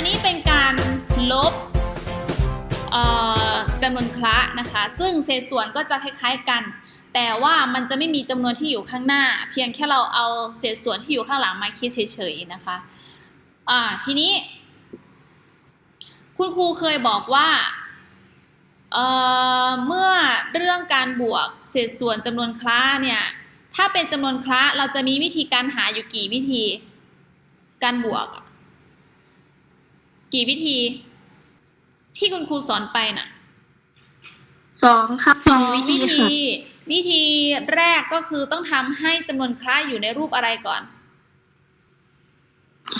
นนี้เป็นการลบจำนวนคละนะคะ ซึ่งเศษส่วนก็จะคล้ายๆกัน แต่ว่ามันจะไม่มีจำนวนที่อยู่ข้างหน้า เพียงแค่เราเอาเศษส่วนที่อยู่ข้างหลังมาคิดเฉยๆนะคะอ่าทีนี้ คุณครูเคยบอกว่าเเมื่อเรื่องการบวกเศษส่วนจำนวนคละเนี่ยถ้าเป็นจำนวนคละเราจะมีวิธีการหาอยู่กี่วิธี การบวก กี่วิธี ที่คุณครูสอนไปน่ะสองครับสองวิวิธีธีค่ะวิธีแรกก็คือต้องทำให้จำนวนคละอยู่ในรูปอะไรก่อน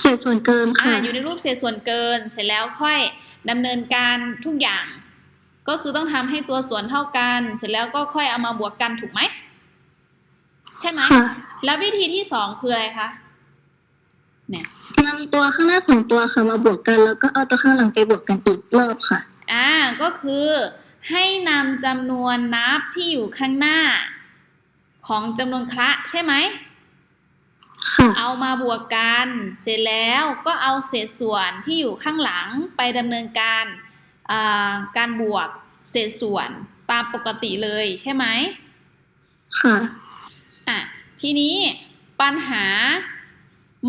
เศษส่วนเกินอ่าค่ะอยู่ในรูปเศษส่วนเกิน เสร็จแล้วค่อยดำเนินการทุกอย่าง ก็คือต้องทำให้ตัวส่วนเท่ากัน เสร็จแล้วก็ค่อยเอามาบวกกันถูกไหม ใช่ไหมค่ะแล้ววิธีที่สองคืออะไรคะ เนี่ยนำตัวข้างหน้าสองตัวค่ะมาบวกกัน แล้วก็เอาตัวข้างหลังไปบวกกันอีกรอบค่ะ อ่าก็คือให้นำจำนวนนับที่อยู่ข้างหน้า ของจำนวนคละใช่ไหมค่ะเอามาบวกกัน เสร็จแล้วก็เอาเศษส่วนที่อยู่ข้างหลังไปดำเนินการอ่าการบวกเศษส่วนตามปกติเลยใช่ไหมค่ะอะ ทีนี้ปัญหา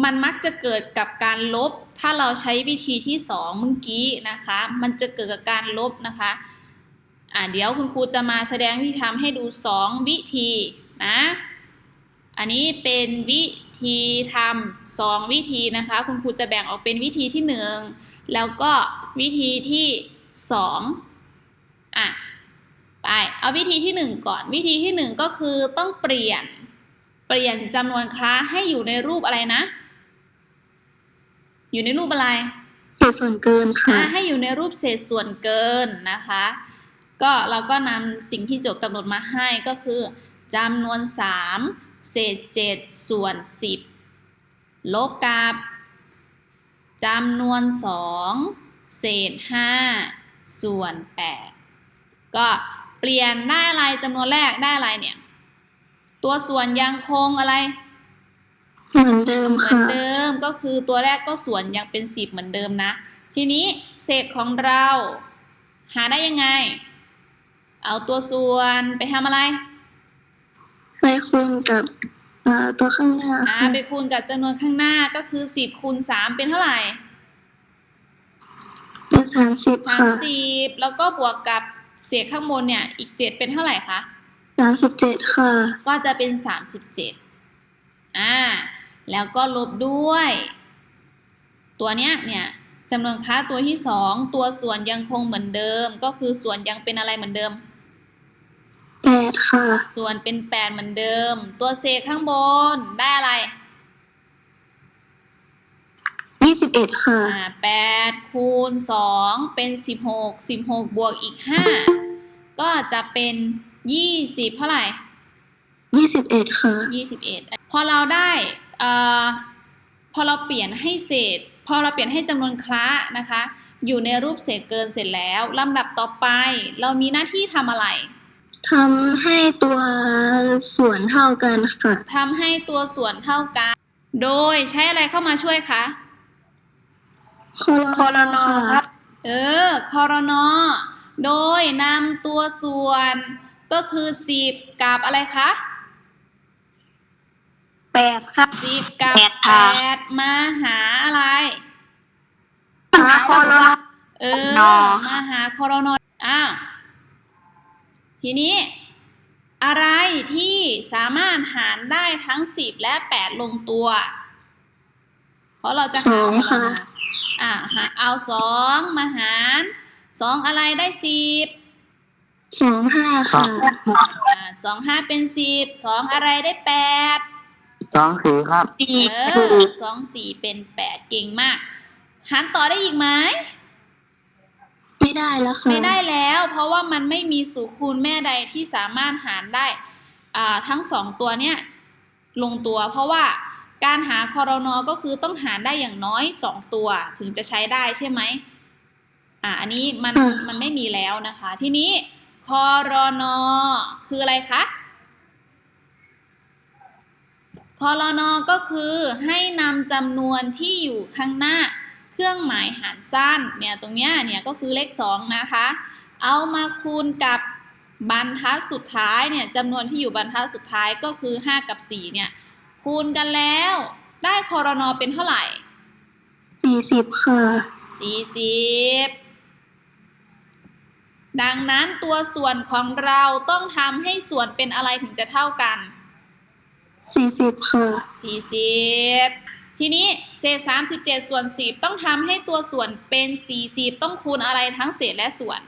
มันมักจะเกิดกับการลบ ถ้าเราใช้วิธีที่สองเมื่อกี้นะคะ มันจะเกิดกับการลบนะคะอะเดี๋ยวคุณครูจะมาแสดงวิธีทำให้ดูสองวิธีนะ อันนี้เป็นวิธีทำสองวิธีนะคะ คุณครูจะแบ่งออกเป็นวิธีที่หนึ่งแล้วก็วิธีที่สองอะ ไป เอาวิธีที่หนึ่งก่อน วิธีที่หนึ่งก็คือต้องเปลี่ยนเปลี่ยนจำนวนคล้าให้อยู่ในรูปอะไรนะ อยู่ในรูปอะไร เศษส่วนเกินค่ะอ่าให้อยู่ในรูปเศษส่วนเกินนะคะ ก็เราก็นำสิ่งที่โจทย์กำหนดมาให้ก็คือจำนวน 3 เศษ 7 ส่วน 10 ลบกับจำนวน 2 เศษ 5 ส่วน 8 ก็เปลี่ยนได้อะไรจำนวนแรกได้อะไรเนี่ย ตัวส่วนยังคงอะไร เหมือนเดิมเหมือนค่ะ เดิมก็คือตัวแรกก็ส่วนยังเป็นสิบเหมือนเดิมนะ ทีนี้เศษของเรา หาได้ยังไง เอาตัวส่วนไปทำอะไร ไปคูณกับเอ่อตัวข้างหน้าอ่าค่ะไปคูณกับจำนวนข้างหน้าก็คือสิบคูณสามเป็นเท่าไหร่ เป็นสามสิบสามค่ะสิบแล้วก็บวกกับเศษข้างบนเนี่ย อีกเจ็ดเป็นเท่าไหร่คะ สามสิบเจ็ดค่ะ ก็จะเป็นสามสิบเจ็ดอ่า แล้วก็ลบด้วย ตัวเนี้ยเนี่ยจำนวนค่าตัวที่สองตัวส่วนยังคงเหมือนเดิม ก็คือส่วนยังเป็นอะไรเหมือนเดิมแปดค่ะ ส่วนเป็นแปดเหมือนเดิม ตัวเศษข้างบนได้อะไรยี่สิบเอ็ดค่ะอ่าแปดคูณสองเป็นสิบหกสิบหกบวกอีกห้าก็จะเป็นยี่สิบเท่าไหร่ยี่สิบเอ็ดค่ะยี่สิบเอ็ดพอเราได้เอ่อ พอเราเปลี่ยนให้เศษ พอเราเปลี่ยนให้จำนวนคละนะคะ อยู่ในรูปเศษเกินเสร็จแล้วลำดับต่อไป เรามีหน้าที่ทำอะไรทำให้ตัวส่วนเท่ากันค่ะทำให้ตัวส่วนเท่ากัน โดยใช้อะไรเข้ามาช่วยคะคอรนอครับเออคอรนอโดยนำตัวส่วนก็คือ 10 กับอะไรคะ แปดครับ10กับแปดค่ะ8มาหาอะไร หาคอรนอเออ นอ มาหาคอรนออ้าว ทีนี้ อะไรที่สามารถหารได้ทั้ง10และ8ลงตัว เพราะเราจะสหาองคอรค่ะนออ่าหาเอาสองมาหารสองอะไรได้สิบสองห้าค่ะ อ่าสองห้าเป็นสิบสองอะไรได้แปด สองสี่ครับสี่เออสองสี่เป็นแปดเก่งมาก หารต่อได้อีกไหมไม่ได้แล้วค่ะไม่ได้แล้ว เพราะว่ามันไม่มีสูตรคูณแม่ใดที่สามารถหารได้อ่าทั้งสองตัวเนี้ยลงตัว เพราะว่าการหาคอรนอก็คือต้องหารได้อย่างน้อยสองตัวถึงจะใช้ได้ใช่ไหมอ่าอันนี้มันมันไม่มีแล้วนะคะ ทีนี้คอรนอคืออะไรคะ คอรนอก็คือให้นำจำนวนที่อยู่ข้างหน้ารื่องหมายหารสั้นเนี่ยตรงเนี้ยเนี่ยก็คือเลข 2 นะคะ เอามาคูณกับบรรทัดสุดท้ายเนี่ยจำนวนที่อยู่บรรทัดสุดท้ายก็คือ 5 กับ 4 เนี่ยคูณกันแล้ว ได้คอรนอเป็นเท่าไหร่สี่สิบค่ะ 40 ดังนั้นตัวส่วนของเราต้องทำให้ส่วนเป็นอะไรถึงจะเท่ากัน สี่สิบค่ะ40ทีนี้เศษ37ส่วน10ต้องทำให้ตัวส่วนเป็น40ต้องคูณอะไรทั้งเศษและส่วน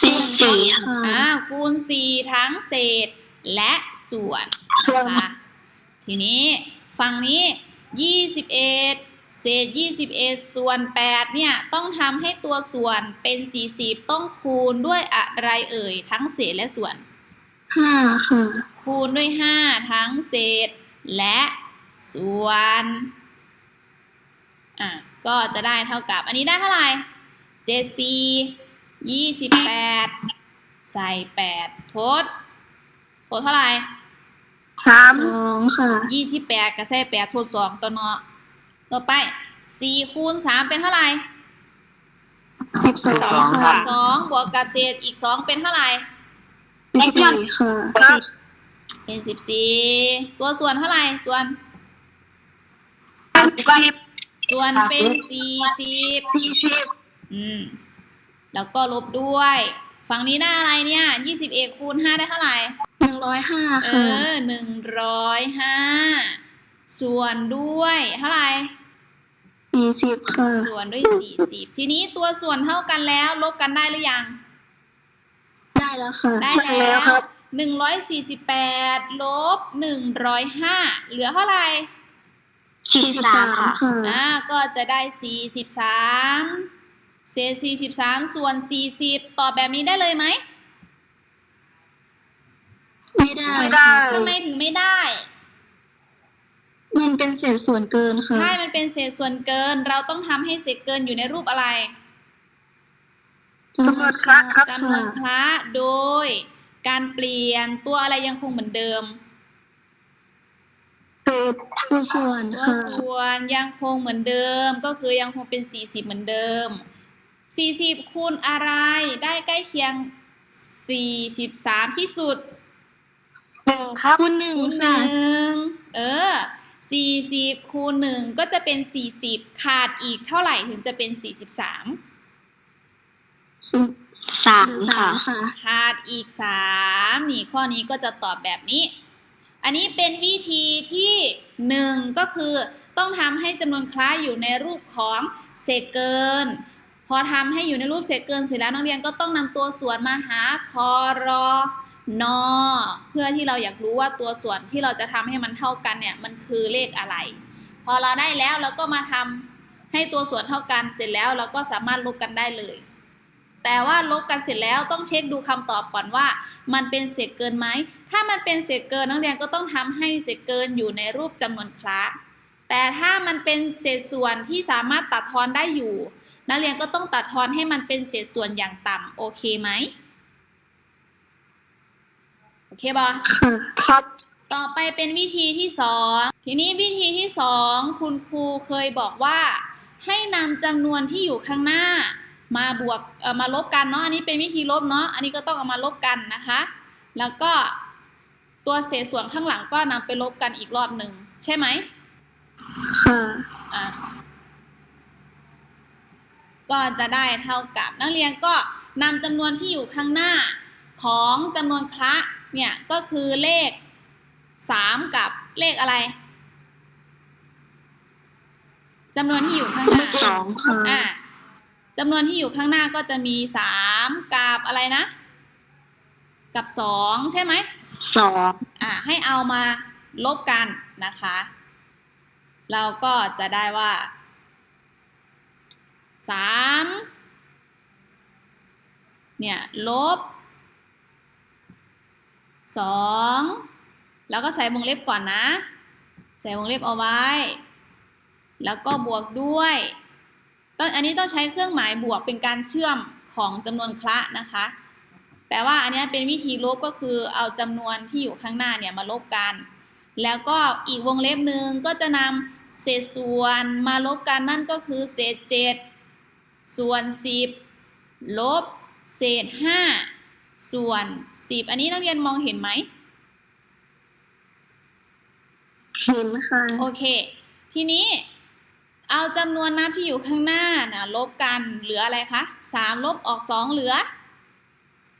สี่สี่ค่ะอ่าคูณ4ทั้งเศษและส่วนส่วนนะคะทีนี้ฝั่งนี้21เศษ21ส่วน8เนี่ยต้องทำให้ตัวส่วนเป็น40ต้องคูณด้วยอะไรเอ่ยทั้งเศษและส่วน ห้าค่ะ คูณด้วย5ทั้งเศษ และส่วนอะก็จะได้เท่ากับ อันนี้ได้เท่าไหร่เจ็ดสี่ยี่สิบแปดใส่แปดทดทดเท่าไหร่สามสองค่ะยี่สิบแปดกับใส่แปดทดสองตัวเนาะต่อไปสี่คูณสามเป็นเท่าไหร่สิบสองค่ะสองบวกกับเศษอีกสองเป็นเท่าไหร่ สิบสี่ค่ะเป็นสิบสี่ตัวส่วนเท่าไหร่ส่วนสิบส่วนเป็นสี่สิบสี่สิบอืมแล้วก็ลบด้วย ฝั่งนี้ได้อะไรเนี่ยยี่สิบเอ็ดคูณห้าได้เท่าไหร่หนึ่งร้อยห้าเอค่ะอหนึ่งร้อยห้าส่วนด้วยเท่าไหร่สี่สิบค่ะส่วนด้วยสี่สิบทีนี้ตัวส่วนเท่ากันแล้ว ลบกันได้หรือยัง ได้แล้วค่ะ ได้แล้วหนึ่งร้อยสี่สิบแปดลบหนึ่งร้อยห้าเหลือเท่าไหร่สี่สิบสามค่ะอ่าก็จะได้สี่สิบสามเศษสี่สิบสามส่วนสี่สิบตอบแบบนี้ได้เลยไหมไม่ได้ไม่ได้ค่ะทำไมถึงไม่ได้ มันเป็นเศษส่วนเกินค่ะใช่มันเป็นเศษส่วนเกิน เราต้องทำให้เศษเกินอยู่ในรูปอะไร จำนวนคละครับจำนวนคละโดย การเปลี่ยนตัวอะไรยังคงเหมือนเดิมเศษตัวส่วนตัวค่ะส่วนยังคงเหมือนเดิม ก็คือยังคงเป็น40เหมือนเดิม40คูณอะไรได้ใกล้เคียง43ที่สุดหนึ่งครับคูณหนึ่งคูณหค่ะนึ่งเออ40คูณหนึ่งก็จะเป็น40ขาดอีกเท่าไหร่ถึงจะเป็น43สาม สามค่ะค่ะขาดอีก3นี่ข้อนี้ก็จะตอบแบบนี้ อันนี้เป็นวิธีที่1ก็คือต้องทำให้จำนวนคล้ายอยู่ในรูปของเศษเกิน พอทำให้อยู่ในรูปเศษเกินเสร็จแล้วนักเรียนก็ต้องนำตัวส่วนมาหาคอรอนอเพื่อที่เราอยากรู้ว่าตัวส่วนที่เราจะทำให้มันเท่ากันเนี่ยมันคือเลขอะไร พอเราได้แล้วเราก็มาทำให้ตัวส่วนเท่ากันเสร็จแล้วเราก็สามารถลบกันได้เลย แต่ว่าลบกันเสร็จแล้วต้องเช็คดูคำตอบก่อนว่า มันเป็นเศษเกินไหม ถ้ามันเป็นเศษเกินนักเรียนก็ต้องทำให้เศษเกินอยู่ในรูปจำนวนคละแต่ถ้ามันเป็นเศษส่วนที่สามารถตัดทอนได้อยู่ นักเรียนก็ต้องตัดทอนให้มันเป็นเศษส่วนอย่างต่ำโอเคไหมโอเคบอค่ะครับ ต่อไปเป็นวิธีที่สองทีนี้วิธีที่สองคุณครูเคยบอกว่า ให้นำจำนวนที่อยู่ข้างหน้า มาบวกเอ่อมาลบกันเนาะอันนี้เป็นวิธีลบเนาะอันนี้ก็ต้องเอามาลบกันนะคะ แล้วก็ตัวเศษส่วนข้างหลังก็นำไปลบกันอีกรอบหนึ่งใช่ไหมค่ะอะก็จะได้เท่ากับนักเรียนก็นำจำนวนที่อยู่ข้างหน้าของจำนวนคละเนี่ยก็คือเลข 3 กับเลขอะไรจำนวนที่อยู่ข้างหน้าสองค่ะอะ จำนวนที่อยู่ข้างหน้าก็จะมี3กับอะไรนะ กับ2ใช่ไหมสองอะให้เอามาลบกันนะคะ เราก็จะได้ว่าสามเนี่ยลบสองแล้วก็ใส่วงเล็บก่อนนะ ใส่วงเล็บเอาไว้ แล้วก็บวกด้วย ต้องอันนี้ต้องใช้เครื่องหมายบวกเป็นการเชื่อมของจำนวนคละนะคะ แต่ว่าอันเนี้ยเป็นวิธีลบก็คือเอาจำนวนที่อยู่ข้างหน้าเนี่ยมาลบกัน แล้วก็อีกวงเล็บหนึ่งก็จะนเศษส่วนมาลบกันนั่นก็คือเศษเจ็ดส่วนสิบลบ เศษห้าส่วนสิบอันนี้นักเรียนมองเห็นไหม เห็นค่ะ โอเค ทีนี้ เอาจำนวนนับที่อยู่ข้างหน้านะลบกันเหลืออะไรคะสามลบออกสองเหลือ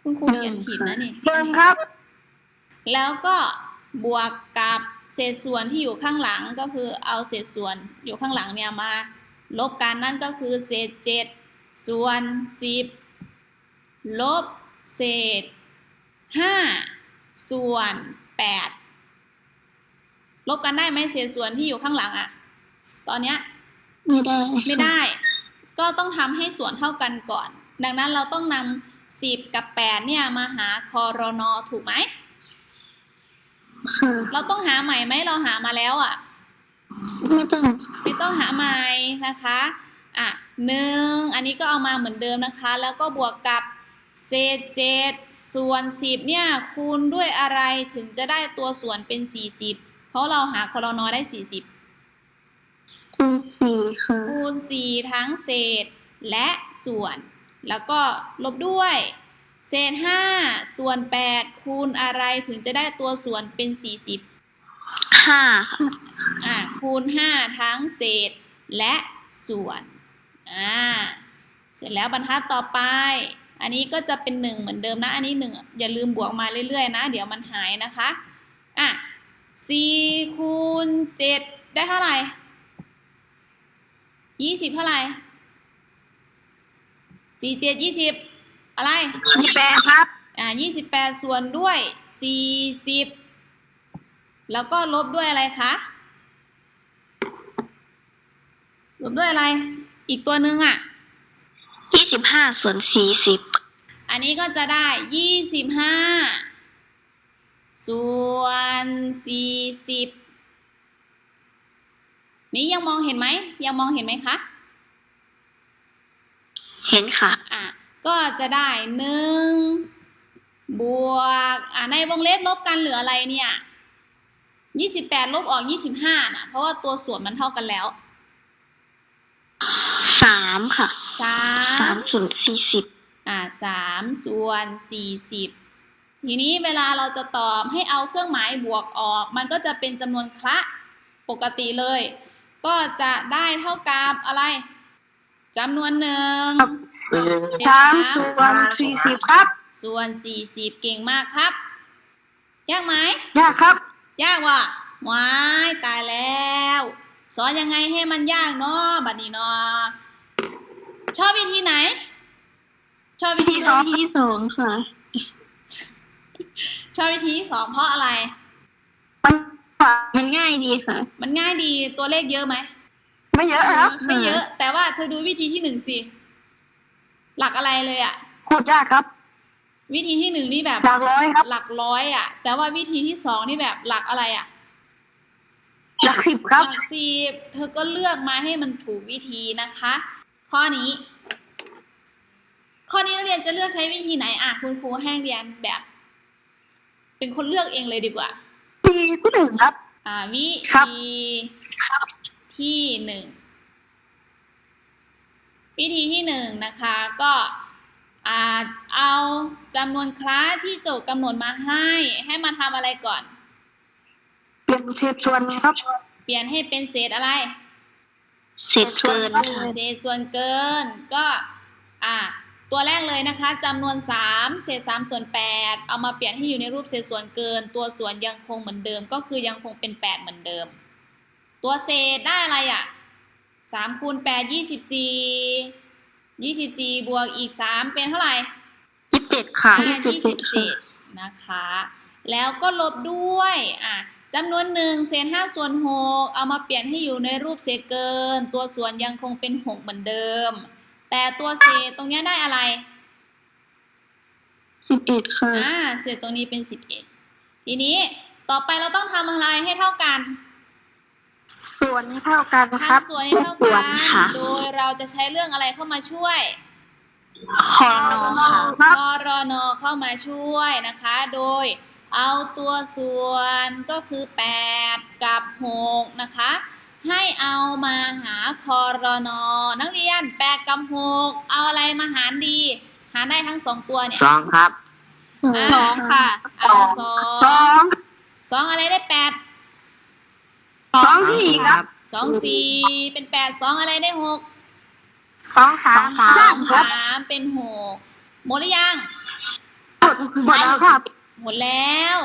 คุณครูเขียนผิดนะนี่หนึ่งครับ แล้วก็บวกกับเศษส่วนที่อยู่ข้างหลังก็คือเอาเศษส่วนอยู่ข้างหลังเนี่ยมา ลบกันนั่นก็คือเศษเจ็ดส่วนสิบลบเศษห้าส่วนแปดลบกันได้ไหมเศษส่วนที่อยู่ข้างหลังอะตอนเนี้ย ไม่ได้ ไม่ได้ ก็ต้องทำให้ส่วนเท่ากันก่อน ดังนั้นเราต้องนำสิบกับแปดเนี่ยมาหาคอรนอถูกไหมค่ะ เราต้องหาใหม่ไหมเราหามาแล้วอะ ไม่ต้อง ไม่ต้องหาใหม่นะคะ อะหนึ่งอันนี้ก็เอามาเหมือนเดิมนะคะ แล้วก็บวกกับเศษเจ็ดส่วนสิบเนี่ยคูณด้วยอะไรถึงจะได้ตัวส่วนเป็นสี่สิบเพราะเราหาคอรนอได้สี่สิบ คูณสี่ค่ะคูณสี่ทั้งเศษและส่วน แล้วก็ลบด้วย เศษห้าส่วนแปดคูณอะไรถึงจะได้ตัวส่วนเป็นสี่สิบห้าค่ะอะคูณ5ทั้งเศษและส่วนอ่าเสร็จแล้วบรรทัดต่อไป อันนี้ก็จะเป็น1เหมือนเดิมนะ อันนี้1อย่าลืมบวกมาเรื่อยๆนะ เดี๋ยวมันหายนะคะ อะ4คูณ7ได้เท่าไหร่ 20เท่าไหร่4 7 20อะไรสิบแปดครับ อ่า28ส่วนด้วย40แล้วก็ลบด้วยอะไรคะ ลบด้วยอะไร อีกตัวหนึ่งอะยี่สิบห้าส่วนสี่สิบอันนี้ก็จะได้25ส่วน40 นี้ยังมองเห็นไหมยังมองเห็นไหมคะ เห็นค่ะ อะ ก็จะได้หนึ่งบวกอะในวงเล็บลบกันเหลืออะไรเนี่ยยี่สิบแปดลบออกยี่สิบห้านะเพราะว่าตัวส่วนมันเท่ากันแล้วสามค่ะสาสามมส่วนสี่สิบอะสามส่วนสี่สิบทีนี้เวลาเราจะตอบให้เอาเครื่องหมายบวกออก มันก็จะเป็นจำนวนคละปกติเลย ก็จะได้เท่ากับอะไรจำนวนหนึ่งสามส่วนสี่สิบครับ ส่วน40เก่งมากครับ ยากไหมยากครับ ยากว่ะว้ายตายแล้ว สอนยังไงให้มันยากเนาะบัดนี้เนาะชอบวิธีไหน ชอบวิธีสองที่สองค่ะ ชอบวิธีที่สองเพราะอะไร มันง่ายดีค่ะ มันง่ายดีตัวเลขเยอะไหมไม่เยอะครับไม่เยอะ แต่ว่าเธอดูวิธีที่หนึ่งสิ หลักอะไรเลยอะโคตรยากครับ วิธีที่หนึ่งนี่แบบ หลักร้อยครับ หลักร้อยอะแต่ว่าวิธีที่สองนี่แบบหลักอะไรอะหลักสิบครับ หลักสิบเธอก็เลือกมาให้มันถูกวิธีนะคะ ข้อนี้ ข้อนี้นักเรียนจะเลือกใช้วิธีไหนอะคุณครูให้นักเรียนแบบ เป็นคนเลือกเองเลยดีกว่า ปีที่หนึ่งครับ อ่า วิครับ ธีที่หนึ่ง วิธีที่หนึ่งนะคะก็อ่าเอาจำนวนคลาสที่โจทย์กำหนดมาให้ ให้มาทำอะไรก่อน เปลี่ยนเศษส่วนครับ เปลี่ยนให้เป็นเศษอะไรเศษส่วนเศษส่วนเกินก็ อะ ตัวแรกเลยนะคะจำนวน 3 เศษ3ส่วน 8 เอามาเปลี่ยนให้อยู่ในรูปเศษส่วนเกิน ตัวส่วนยังคงเหมือนเดิม ก็คือยังคงเป็น 8 เหมือนเดิม ตัวเศษได้อะไรอะ3คูณ8 24 24 บวกอีก 3 เป็นเท่าไหร่ยี่สิบเจ็ดค่ะอ่า27 27 นะคะ แล้วก็ลบด้วยอะจำนวนหนึ่งเศษ5ส่วน6เอามาเปลี่ยนให้อยู่ในรูปเศษเกิน ตัวส่วนยังคงเป็น6เหมือนเดิม แต่ตัวเศษตรงเนี้ยได้อะไรสิบเอ็ดค่ะ อ่าเศษตรงนี้เป็น11ทีนี้ต่อไปเราต้องทำอะไรให้เท่ากัน ส่วนให้เท่ากันนะคทำรับส่วนให้เท่าส่วกันน ค่ะโดยเราจะใช้เรื่องอะไรเข้ามาช่วย คอนอค่ะกรนเข้ามาช่วยนะคะ โดยเอาตัวส่วนก็คือ 8 กับ 6 นะคะ ให้เอามาหาคอรนอนักเรียนแปดกับหกเอาอะไรมาหารดี หารได้ทั้งสองตัวเนี่ยสองครับอ่าสองค่ะเอาสอสองงสองอะไรได้แปดสองสี่ครับสองสี่เป็นแปดสองอะไรได้หกสองสามสองสามเป็นหกหมดหรือยังหมดแล้วครับ หมดแล้ว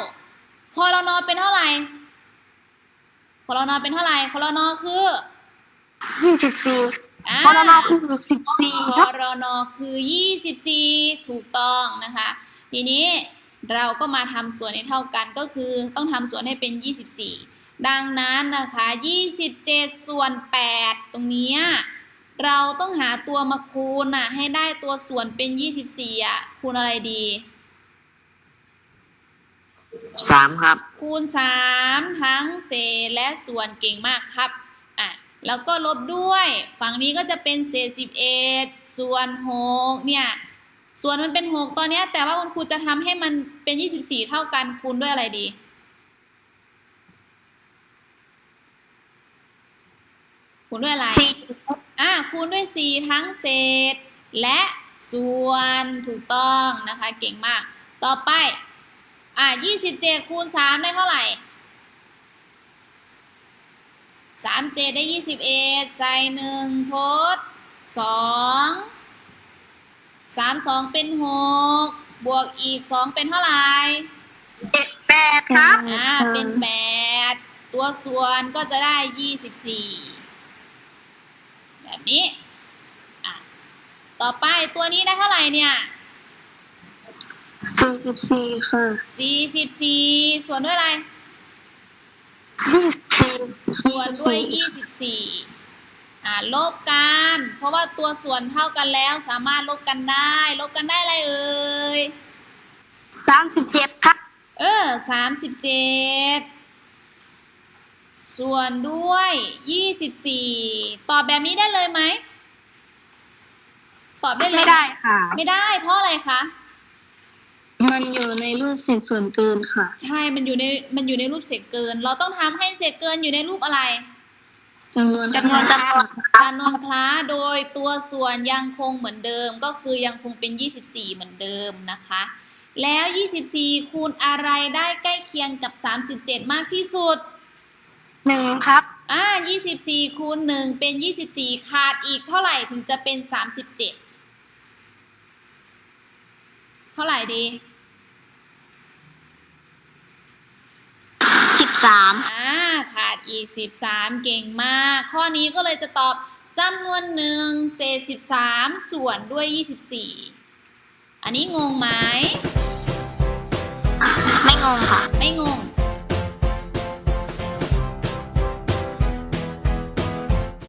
คอรนอเป็นเท่าไหร่ คอรนอเป็นเท่าไหร่คอรนอคือยี่สิบสี่อ่าพอนอคือสิบสี่คครัอบรนอคือ24ถูกต้องนะคะ ทีนี้เราก็มาทำส่วนให้เท่ากันก็คือต้องทำส่วนให้เป็น 24 ดังนั้นนะคะ 27 ส่วน 8 ตรงเนี้ยเราต้องหาตัวมาคูณน่ะให้ได้ตัวส่วนเป็น 24อะคูณอะไรดี สามครับ คูณ3ทั้งเศษและส่วนเก่งมากครับอะแล้วก็ลบด้วย ฝั่งนี้ก็จะเป็นเศษ11ส่วน6เนี่ยส่วนมันเป็น6ตอนเนี้ยแต่ว่าคุณครูจะทำให้มันเป็น24เท่ากันคูณด้วยอะไรดีคูณด้วยอะไรสี่อะคูณด้วย4ทั้งเศษ และส่วนถูกต้องนะคะ เก่งมาก ต่อไป อะ27คูณ3ได้เท่าไหร่3 7ได้21ใส่1ทด2 3 2เป็น6บวกอีก2เป็นเท่าไหร่เจ็ดแปดครับอ่าเป็น8ตัวส่วนก็จะได้24แบบนี้อะต่อไปตัวนี้ได้เท่าไหร่เนี่ย สี่สิบสี่ค่ะ44ส่วนด้วยอะไร ยี่สิบสี่ส่วนด้วย24อ่าลบกัน เพราะว่าตัวส่วนเท่ากันแล้วสามารถลบกันได้ ลบกันได้อะไรเอ่ยสามสิบเจ็ดครับ เออ37ส่วนด้วย24ตอบแบบนี้ได้เลยไหม ตอบได้เลยไม่ได้ค่ะ ไม่ได้เพราะอะไรคะ มันอยู่ในรูปเศษส่วนเกินค่ะ ใช่ มันอยู่ใน มันอยู่ในรูปเศษเกิน เราต้องทำให้เศษเกินอยู่ในรูปอะไรจำนวนจำนวนจำนวนจำนวนคล้าโดยตัวส่วนยังคงเหมือนเดิม ก็คือยังคงเป็น 24 เหมือนเดิมนะคะ แล้ว 24 คูณอะไรได้ใกล้เคียงกับ 37 มากที่สุด หนึ่งครับ อ่า24 คูณ 1 เป็น 24 ขาดอีกเท่าไหร่ถึงจะเป็น 37 เท่าไหร่ดี สิบสามอ่าขาดอีก13เก่งมาก ข้อนี้ก็เลยจะตอบจำนวนหนึ่งเศษ13ส่วนด้วย24อันนี้งงไหม ไม่งงค่ะ ไม่งง